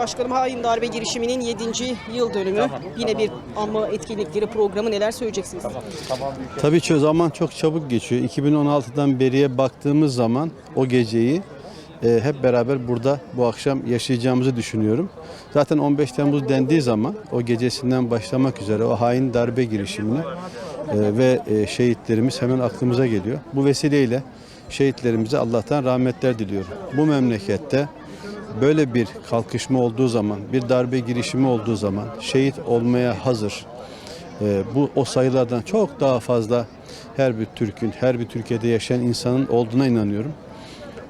Başkanım hain darbe girişiminin 7. yıl dönümü. Yine bir anma etkinlikleri programı neler söyleyeceksiniz? Tabii ki o zaman çok çabuk geçiyor. 2016'dan beriye baktığımız zaman o geceyi e, hep beraber burada bu akşam yaşayacağımızı düşünüyorum. Zaten 15 Temmuz dendiği zaman o gecesinden başlamak üzere o hain darbe girişimini e, ve e, şehitlerimiz hemen aklımıza geliyor. Bu vesileyle şehitlerimize Allah'tan rahmetler diliyorum. Bu memlekette böyle bir kalkışma olduğu zaman, bir darbe girişimi olduğu zaman şehit olmaya hazır, ee, bu o sayılardan çok daha fazla her bir Türk'ün, her bir Türkiye'de yaşayan insanın olduğuna inanıyorum.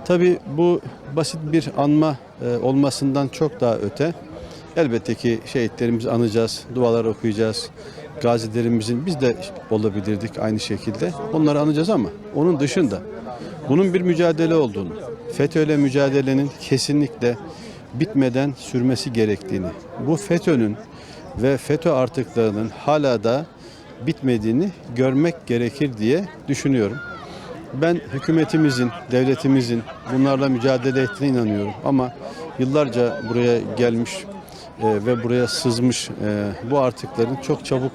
Tabii bu basit bir anma e, olmasından çok daha öte. Elbette ki şehitlerimizi anacağız, dualar okuyacağız. Gazilerimizin biz de olabilirdik aynı şekilde. Onları anacağız ama onun dışında bunun bir mücadele olduğunu, FETÖ'yle mücadelenin kesinlikle bitmeden sürmesi gerektiğini, bu FETÖ'nün ve FETÖ artıklarının hala da bitmediğini görmek gerekir diye düşünüyorum. Ben hükümetimizin, devletimizin bunlarla mücadele ettiğine inanıyorum. Ama yıllarca buraya gelmiş ve buraya sızmış e, bu artıkların çok çabuk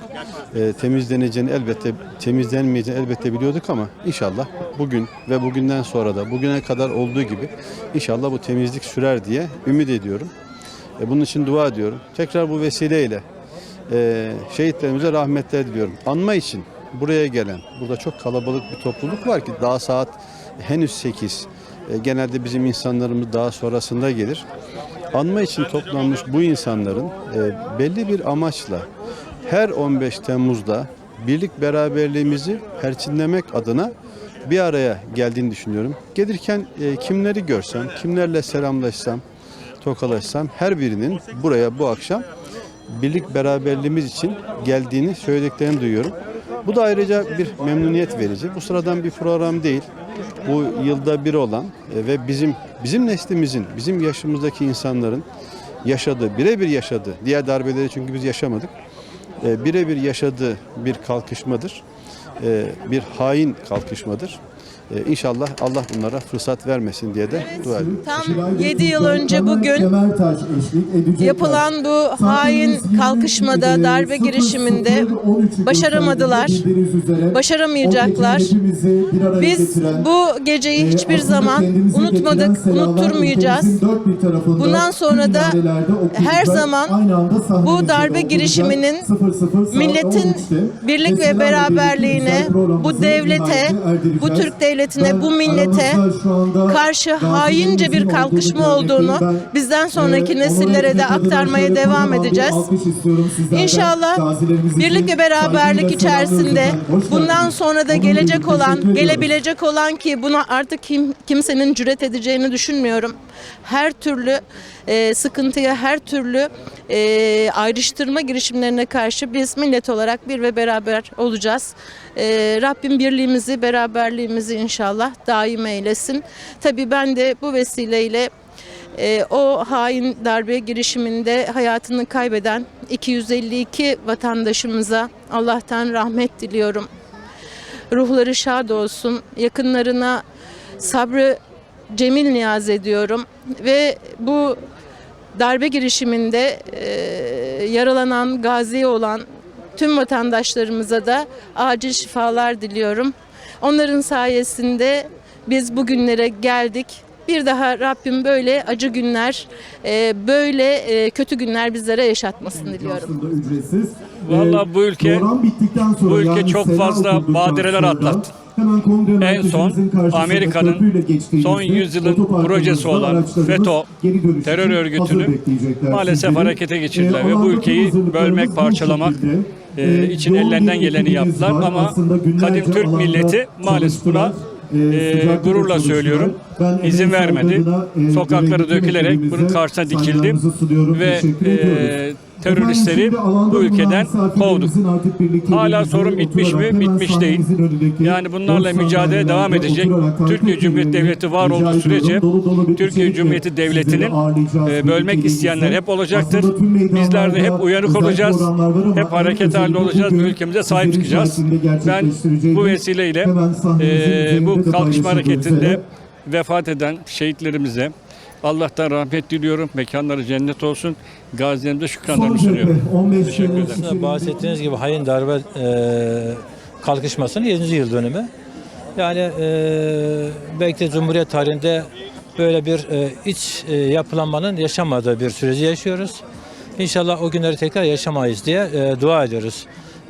e, temizleneceğini elbette temizlenmeyeceğini elbette biliyorduk ama inşallah bugün ve bugünden sonra da bugüne kadar olduğu gibi inşallah bu temizlik sürer diye ümit ediyorum. E, Bunun için dua ediyorum. Tekrar bu vesileyle e, şehitlerimize rahmetler diliyorum. Anma için buraya gelen, burada çok kalabalık bir topluluk var ki daha saat henüz 8. E, Genelde bizim insanlarımız daha sonrasında gelir. Anma için toplanmış bu insanların e, belli bir amaçla her 15 Temmuz'da birlik beraberliğimizi perçinlemek adına bir araya geldiğini düşünüyorum. Gelirken e, kimleri görsem, kimlerle selamlaşsam, tokalaşsam her birinin buraya bu akşam birlik beraberliğimiz için geldiğini söylediklerini duyuyorum. Bu da ayrıca bir memnuniyet verici. Bu sıradan bir program değil. Bu yılda bir olan e, ve bizim bizim neslimizin, bizim yaşımızdaki insanların yaşadığı, birebir yaşadığı, diğer darbeleri çünkü biz yaşamadık. E, Birebir yaşadığı bir kalkışmadır. E, Bir hain kalkışmadır. E, İnşallah Allah bunlara fırsat vermesin diye de dua ediyorum. Tam 7 yıl önce bugün yapılan bu hain kalkışmada, darbe girişiminde başaramadılar, başaramayacaklar. Biz bu geceyi hiçbir zaman unutmadık, unutturmayacağız. Bundan sonra da her zaman bu darbe girişiminin milletin birlik ve beraberliğine, bu devlete, bu Türk devletine, bu millete karşı haince bir kalkışma olduğunu bizden sonraki nesillere de aktarmaya devam edeceğiz. İnşallah birlik ve beraberlik içerisinde bundan sonra da gelecek olan, gelebilecek olan ki buna artık kim, kimsenin cüret edeceğini düşünmüyorum. Her türlü e, sıkıntıya, her türlü e, ayrıştırma girişimlerine karşı biz millet olarak bir ve beraber olacağız. E, Rabbim birliğimizi, beraberliğimizi inşallah daim eylesin. Tabii ben de bu vesileyle e, o hain darbe girişiminde hayatını kaybeden 252 vatandaşımıza Allah'tan rahmet diliyorum. Ruhları şad olsun. Yakınlarına sabrı cemil niyaz ediyorum ve bu darbe girişiminde e, yaralanan, gazi olan tüm vatandaşlarımıza da acil şifalar diliyorum. Onların sayesinde biz bugünlere geldik. Bir daha Rabbim böyle acı günler, e, böyle e, kötü günler bizlere yaşatmasın diliyorum. Ücretsiz. Vallahi bu ülke- program bittikten sonra bu ülke yani çok fazla badireler sonra atlattı. hemen kongre En son Amerika'nın geçtiğimizde son yüzyılın otoparkımızda projesi olan araçlarımız FETÖ geri dönüş terör örgütünü hazır bekleyecekler maalesef sizleri. harekete geçirdiler Ee, ve bu ülkeyi hazırlıklarımız bölmek, bu parçalamak, şekilde. E, için ellerinden geleni yaptılar var. ama kadim Türk milleti maalesef buna. Ee, e, gururla söylüyorum izin vermedi. e, Sokaklara dökülerek bunun karşısına dikildi saygılarımızı sunuyorum, ve e. teröristleri bu ülkeden kovduk. Hala sorun bitmiş mi? Bitmiş değil. Yani bunlarla mücadele devam edecek. Türkiye Cumhuriyeti Devleti var olduğu sürece Türkiye Cumhuriyeti Devleti'nin e, bölmek isteyenler hep olacaktır. Bizler de hep uyanık olacağız. Hep hareket halinde olacağız ve ülkemize sahip çıkacağız. Ben bu vesileyle e, bu kalkışma hareketinde vefat eden şehitlerimize Allah'tan rahmet diliyorum. Mekanları cennet olsun. Gazilerimize şükranlarımı Son sunuyorum. cephe 15 Teşekkür ederim. Bahsettiğiniz gibi hain darbe e, kalkışmasının 7. yıl dönümü. Yani e, belki de Cumhuriyet tarihinde böyle bir e, iç e, yapılanmanın yaşanmadığı bir süreci yaşıyoruz. İnşallah o günleri tekrar yaşamayız diye e, dua ediyoruz.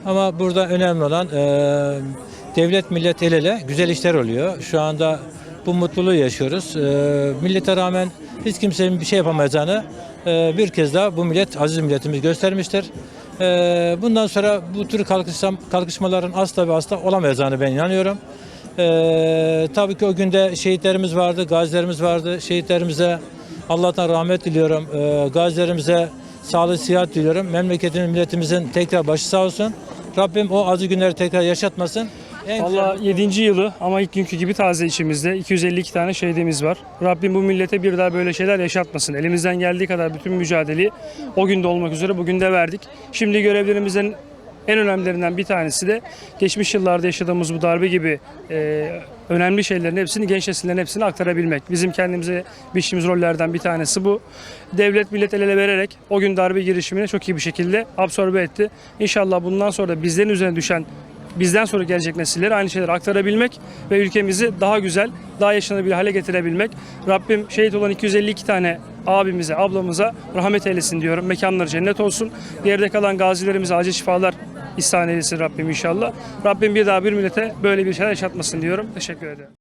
Ama burada önemli olan e, devlet millet el ele güzel işler oluyor. Şu anda bu mutluluğu yaşıyoruz. E, millete rağmen hiç kimsenin bir şey yapamayacağını e, bir kez daha bu millet, aziz milletimiz göstermiştir. E, bundan sonra bu tür kalkışma, kalkışmaların asla ve asla olamayacağını ben inanıyorum. E, tabii ki o günde şehitlerimiz vardı, gazilerimiz vardı. Şehitlerimize Allah'tan rahmet diliyorum. E, gazilerimize sağlık, sıhhat diliyorum. Memleketin, milletimizin tekrar başı sağ olsun. Rabbim o acı günleri tekrar yaşatmasın. En Valla 7. yılı ama ilk günkü gibi taze içimizde. 252 tane şehidimiz var. Rabbim bu millete bir daha böyle şeyler yaşatmasın. Elimizden geldiği kadar bütün mücadeleyi o günde olmak üzere bugün de verdik. Şimdi görevlerimizin en önemlilerinden bir tanesi de geçmiş yıllarda yaşadığımız bu darbe gibi e, önemli şeylerin hepsini genç nesillerin hepsini aktarabilmek. Bizim kendimize biçtiğimiz rollerden bir tanesi bu. Devlet millet el ele vererek o gün darbe girişimini çok iyi bir şekilde absorbe etti. İnşallah bundan sonra da bizlerin üzerine düşen bizden sonra gelecek nesillere aynı şeyleri aktarabilmek ve ülkemizi daha güzel, daha yaşanabilir hale getirebilmek. Rabbim şehit olan 252 tane abimize, ablamıza rahmet eylesin diyorum. Mekanları cennet olsun. Geride kalan gazilerimize acil şifalar ihsan eylesin Rabbim inşallah. Rabbim bir daha bir millete böyle bir şey yaşatmasın diyorum. Teşekkür ederim.